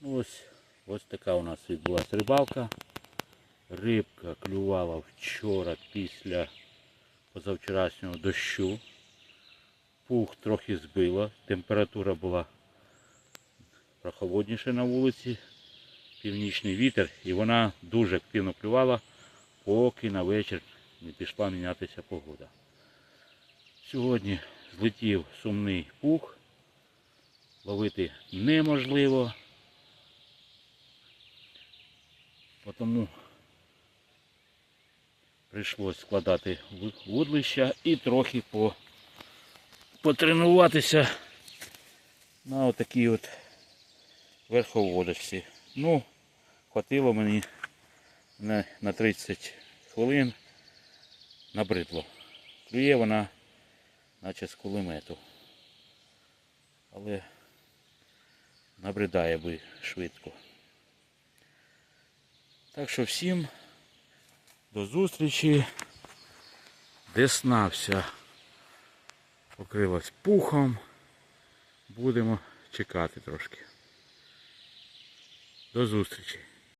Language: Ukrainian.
Ну, ось, ось така у нас відбулася рибалка. Рибка клювала вчора після позавчорашнього дощу. Пух трохи збило, температура була прохолодніша на вулиці, північний вітер, і вона дуже активно клювала, поки на вечір не пішла мінятися погода. Сьогодні злетів сумний пух, ловити неможливо. Тому прийшлось складати вудлища і трохи по, потренуватися на отакій от верховодочці. Ну, хватило мені на, на 30 хвилин набридло. Клює вона наче з кулемету. Але набридає би швидко. Так що всім до зустрічі. Десна вся покрилась пухом. Будемо чекати трошки. До зустрічі.